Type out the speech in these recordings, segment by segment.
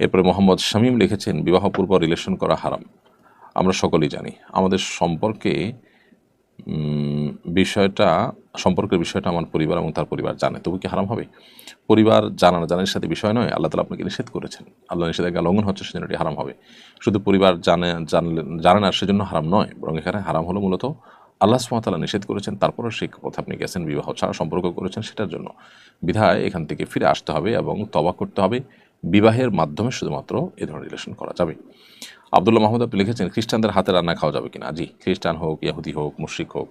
এরপরে মোহাম্মদ শামীম লিখেছেন বিবাহপূর্ব রিলেশন করা হারাম। আমরা সকলেই জানি, আমাদের সম্পর্কে বিষয়টা, সম্পর্কের বিষয়টা আমার পরিবার এবং তার পরিবার জানে, তবু কি হারাম হবে? পরিবার জানানো জানার সাথে বিষয় নয়, আল্লাহ তালা আপনাকে নিষেধ করেছেন। আল্লাহ নিষেধাজ্ঞা লঙ্ঘন হচ্ছে, সেজন্য এটি হারাম হবে। শুধু পরিবার জানে, জানলে, জানে না, সেজন্য হারাম নয়, বরং এখানে হারাম হলো মূলত আল্লাহ সুমাতালা নিষেধ করেছেন, তারপরও সেই পথে আপনি গেছেন, বিবাহ ছাড়া সম্পর্ক করেছেন সেটার জন্য। বিধায় এখান থেকে ফিরে আসতে হবে এবং তবা করতে হবে। বিবাহের মাধ্যমে শুধুমাত্র এ ধরনের রিলেশন করা যাবে। আবদুল্লাহ মাহমুদ, আপনি লিখেছেন, খ্রিস্টানদের হাতে রান্না খাওয়া যাবে কিনা? জি, খ্রিস্টান হোক, ইয়াহুদি হোক, মুশ্রিক হোক,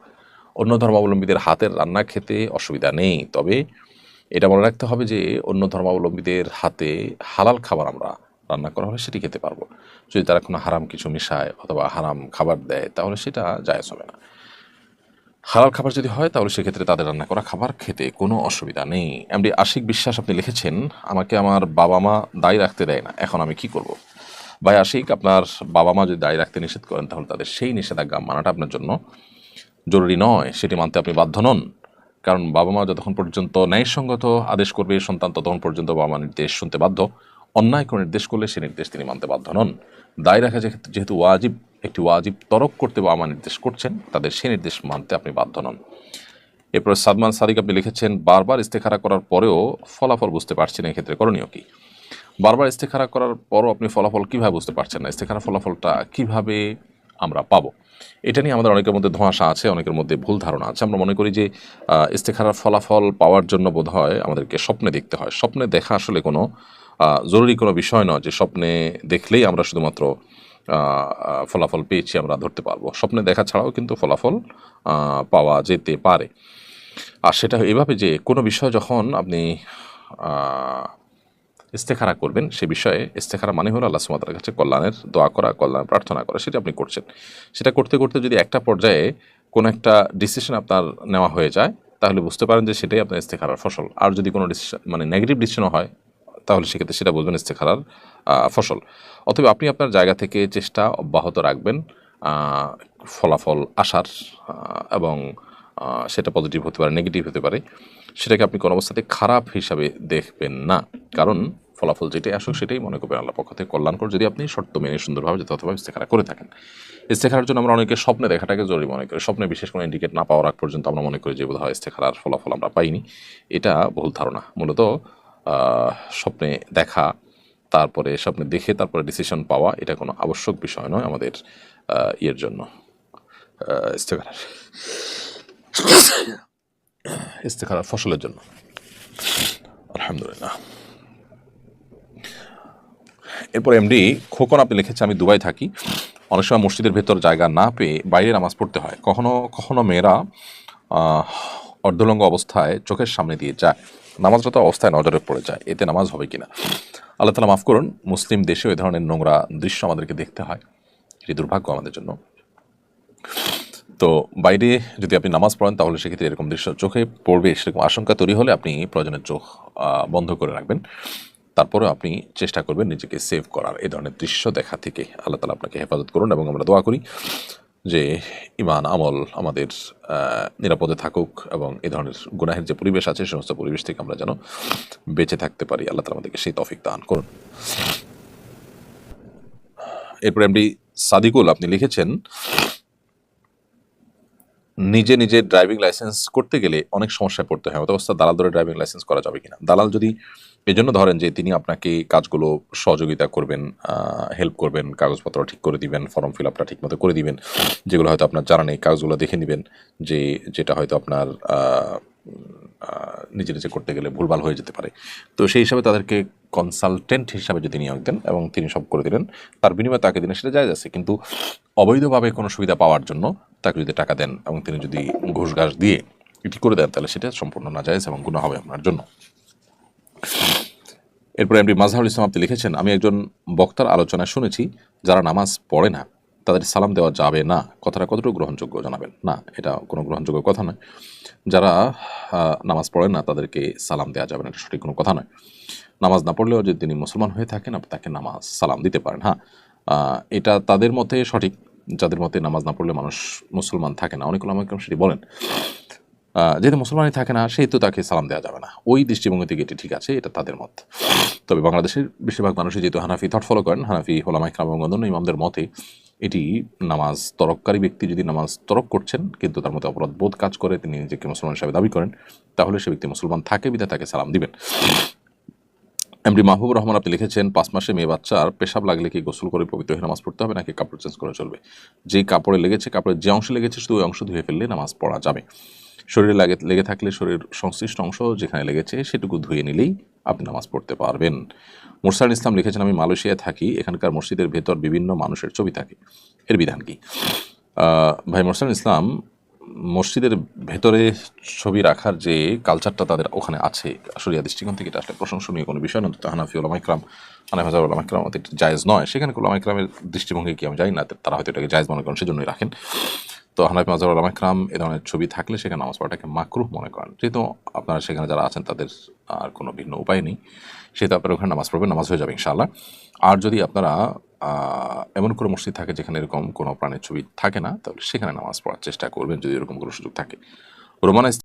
অন্য ধর্মাবলম্বীদের হাতের রান্না খেতে অসুবিধা নেই। তবে এটা মনে রাখতে হবে যে, অন্য ধর্মাবলম্বীদের হাতে হালাল খাবার আমরা রান্না করা হলে সেটি খেতে পারব। যদি তারা কোনো হারাম কিছু মিশায় অথবা হারাম খাবার দেয়, তাহলে সেটা জায়জ হবে না। হালাল খাবার যদি হয়, তাহলে সেক্ষেত্রে তাদের রান্না করা খাবার খেতে কোনো অসুবিধা নেই। এমনি আশিক বিশ্বাস আপনি লিখেছেন, আমাকে আমার বাবা মা দায়ী রাখতে দেয় না, এখন আমি কি করব? ভাই আশিক, আপনার বাবা মা যদি দায়ী রাখতে নিষেধ করেন, তাহলে তাদের সেই নিষেধাজ্ঞা মানাটা আপনার জন্য জরুরি নয়। সেটি মানতে আপনি বাধ্য নন। কারণ বাবা মা যতক্ষণ পর্যন্ত ন্যায়সঙ্গত আদেশ করবে, সন্তান ততক্ষণ পর্যন্ত বাবা মা নির্দেশ শুনতে বাধ্য। অন্যায় কোনো নির্দেশ করলে সে নির্দেশ তিনি মানতে বাধ্য নন। দায় রাখা যেহেতু ওয়াজিব একটি ওয়াজিব তরক করতে বাবা নির্দেশ করছেন, তাদের সে নির্দেশ মানতে আপনি বাধ্য নন। এরপর সাদমান সাদিক আপনি লিখেছেন, বারবার ইস্তেখারা করার পরেও ফলাফল বুঝতে পারছেন, এক্ষেত্রে করণীয় কি? বারবার ইস্তেখারা করার পরও আপনি ফলাফল কীভাবে বুঝতে পারছেন না? ইস্তেখারা ফলাফলটা কীভাবে আমরা পাবো? এটা নিয়ে আমাদের অনেকের মধ্যে ধোঁয়াশা আছে, অনেকের মধ্যে ভুল ধারণা আছে। আমরা মনে করি যে ইস্তেখারার ফলাফল পাওয়ার জন্য বোধ হয় আমাদেরকে স্বপ্নে দেখতে হয়। স্বপ্নে দেখা আসলে কোনো জরুরি কোনো বিষয় নয় যে স্বপ্নে দেখলেই আমরা শুধুমাত্র ফলাফল পেয়েছি আমরা, ধরতে পারব। স্বপ্নে দেখা ছাড়াও কিন্তু ফলাফল পাওয়া যেতে পারে। আর সেটা এভাবে যে কোনো বিষয় যখন আপনি ইস্তেখারা করবেন, সে বিষয়ে ইস্তেখারা মানে হলো আল্লাহ সুমাতার কাছে কল্যাণের দোয়া করা কল্যাণ প্রার্থনা করা, সেটা আপনি করছেন। সেটা করতে করতে যদি একটা পর্যায়ে কোনো একটা ডিসিশন আপনার নেওয়া হয়ে যায়, তাহলে বুঝতে পারেন যে সেটাই আপনার ইস্তেখারার ফসল। আর যদি কোনো ডিসিশন মানে নেগেটিভ ডিসিশনও হয় তাহলে সেক্ষেত্রে সেটা বুঝবেন ইস্তেখারার ফসল। অথবা আপনি আপনার জায়গা থেকে চেষ্টা অব্যাহত রাখবেন ফলাফল আসার এবং সেটা পজিটিভ হতে পারে নেগেটিভ হতে পারে, সেটাকে আপনি কোনো অবস্থাতে খারাপ হিসাবে দেখবেন না। কারণ ফলাফল যেটাই আসুক সেটাই মনে করবেন আল্লাহ পক্ষ থেকে কল্যাণকর যদি আপনি শর্ত মেনে সুন্দরভাবে যথাযথভাবে ইস্তেখারা করে থাকেন। ইস্তেখারার জন্য আমরা অনেকে স্বপ্নে দেখাটাকে জরুরি মনে করি। স্বপ্নে বিশেষ কোনো ইন্ডিকেট না পাওয়ার আগ পর্যন্ত আমরা মনে করি যে বোধ হয় ইস্তেখারার ফলাফল আমরা পাইনি। এটা ভুল ধারণা। মূলত স্বপ্নে দেখা, তারপরে স্বপ্নে দেখে তারপরে ডিসিশন পাওয়া, এটা কোনো আবশ্যক বিষয় নয় আমাদের ইয়ের জন্য। ইস্তেখারার। ফসলের জন্য। আলহামদুলিল্লাহ। এরপর এমডি খোকন আপনি লিখেছে আমি দুবাই থাকি। অনেক সময় মসজিদের ভেতর জায়গা না পেয়ে বাইরে নামাজ পড়তে হয়। কখনো কখনো মেয়েরা অর্ধলঙ্গ অবস্থায় চোখের সামনে দিয়ে যায়। নামাজরত অবস্থায় নজরে পড়ে যায়, এতে নামাজ হবে কিনা? আল্লাহ তালা মাফ করুন, মুসলিম দেশেও এ ধরনের নোংরা দৃশ্য আমাদেরকে দেখতে হয়। এটি দুর্ভাগ্য আমাদের জন্য। তো বাইরে যদি আপনি নামাজ পড়েন, তাহলে সেক্ষেত্রে এরকম দৃশ্য চোখে পড়বে, সেরকম আশঙ্কা তৈরি হলে আপনি প্রয়োজনের চোখ বন্ধ করে রাখবেন। তারপরেও আপনি চেষ্টা করবেন নিজেকে সেভ করার। এই ধরনের দৃশ্য দেখা থেকে আল্লাহ তালা আপনাকে হেফাজত করুন এবং আমরা দোয়া করি। যে ইমান আমল আমাদের নিরাপদে থাকুক এবং এ ধরনের গুনাহের যে পরিবেশ আছে, সমস্ত পরিবেশ থেকে আমরা যেন বেঁচে থাকতে পারি। আল্লাহ তালা আমাদেরকে সেই তফিক দান করুন। এরপরে এমডি সাদিকুল, আপনি লিখেছেন নিজে নিজে ড্রাইভিং লাইসেন্স করতে গেলে অনেক সমস্যায় পড়তে হয়। অবস্থা দালাল ধরে ড্রাইভিং লাইসেন্স করা যাবে কিনা। দালাল যদি এই জন্য ধরেন যে তিনি আপনাকে কাজগুলো সহযোগিতা করবেন হেল্প করবেন, কাগজপত্র ঠিক করে দিবেন ফর্ম ফিল আপটা ঠিক মতো করে দিবেন, যেগুলো হয়তো আপনার জানা নেই কাগজগুলো দেখে নেবেন, যে, যেটা হয়তো আপনার নিজে নিজে করতে গেলে ভুলভাল হয়ে যেতে পারে। তো সেই হিসাবে তাদেরকে কনসালটেন্ট হিসাবে যদি নিয়োগ দেন এবং তিনি সব করে দিলেন, তার বিনিময়ে তাকে দিনে সেটা যায় আছে কিন্তু অবৈধভাবে কোনো সুবিধা পাওয়ার জন্য তাকে যদি টাকা দেন এবং তিনি যদি ঘুষ ঘাস দিয়ে এটি করে দেন, তাহলে সেটা সম্পূর্ণ না যায় এবং গুণ হবে আপনার জন্য। এরপরে এমডি মাজহারুল ইসলাম আপনি লিখেছেন, আমি একজন বক্তার আলোচনায় শুনেছি যারা নামাজ পড়ে না। তাদের সালাম দেওয়া যাবে না। কথাটা কতটুকু গ্রহণযোগ্য জানাবেন? না, এটা কোনো গ্রহণযোগ্য কথা নয়। যারা নামাজ পড়েন না, তাদেরকে সালাম দেওয়া যাবে না, এটা সঠিক কোনো কথা নয়। নামাজ না পড়লেও যদি তিনি মুসলমান হয়ে থাকেন, আপনি তাকে নামাজ সালাম দিতে পারেন হ্যাঁ? এটা তাদের মতে সঠিক। যাদের মতে নামাজ না পড়লে মানুষ মুসলমান থাকে না। অনেক আমাকে সেটি বলেন। যেহেতু মুসলমানই থাকে না, সেহেতু তাকে সালাম দেওয়া যাবে না। ওই দৃষ্টিভঙ্গি থেকে এটি ঠিক আছে, এটা তাদের মত। তবে বাংলাদেশের বেশিরভাগ মানুষই যেহেতু হানাফি থট ফলো করেন, হানাফি হোলামা ইকরাম এবং অন্যান্য ইমামদের মতে এটি নামাজ তরককারী ব্যক্তি যদি নামাজ তরক করছেন, কিন্তু তার মধ্যে অপরাধ বোধ কাজ করে, তিনি নিজেকে মুসলমান হিসাবে দাবি করেন, তাহলে সে ব্যক্তি মুসলমান থাকে, বিধায় তাকে সালাম দিবেন। এমডি মাহবুব রহমান আপনি লিখেছেন, পাঁচ মাসে মেয়ে বাচ্চার পেশাব লাগলে কি গোসল করে পবিত্র হয়ে নামাজ পড়তে হবে, নাকি কাপড় চেঞ্জ করে চলবে? যেই কাপড়ে লেগেছে, কাপড়ের যে অংশ লেগেছে, শুধু ওই অংশ ধুয়ে ফেললে নামাজ পড়া যাবে। শরীরে লাগে, লেগে থাকলে শরীর সংশ্লিষ্ট অংশ যেখানে লেগেছে সেটুকু ধুয়ে নিলেই আপনি নামাজ পড়তে পারবেন। মুরসাল ইসলাম লিখেছেন, আমি মালয়েশিয়ায় থাকি, এখানকার মসজিদের ভেতর বিভিন্ন মানুষের ছবি থাকে। এর বিধান কি? ভাই মোরসাল ইসলাম, মসজিদের ভেতরে ছবি রাখার যে কালচারটা তাদের ওখানে আছে আসলে দৃষ্টিকোণ থেকে এটা আসলে প্রশংসনীয় কোনো বিষয় না। তো হানাফি ওলামাইকরাম হানাফি হাজার ওলামাইকরাম এটা জায়েজ নয়। সেখানে ওলামাইকরামের দৃষ্টিভঙ্গি কি আমি জানি না, তারা হয়তো এটাকে জায়েজ মনে করেন, সেজন্যই রাখেন। তো হানাফি মাজার ওলামাইকরাম এ ধরনের ছবি থাকলে সেখানে নামাজ পড়াটাকে মাকরুহ মনে করেন। যেহেতু আপনারা সেখানে যারা আছেন তাদের আর কোনো ভিন্ন উপায় নেই। সে তো আপনারা ওখানে নামাজ পড়বেন, নামাজ হয়ে যাবে ইনশাল্লাহ আর যদি আপনারা এমন কোনো মসজিদ থাকে যেখানে এরকম কোনো প্রাণের ছবি থাকে না, তাহলে সেখানে নামাজ পড়ার চেষ্টা করবেন যদি এরকম কোনো সুযোগ থাকে। রোমানা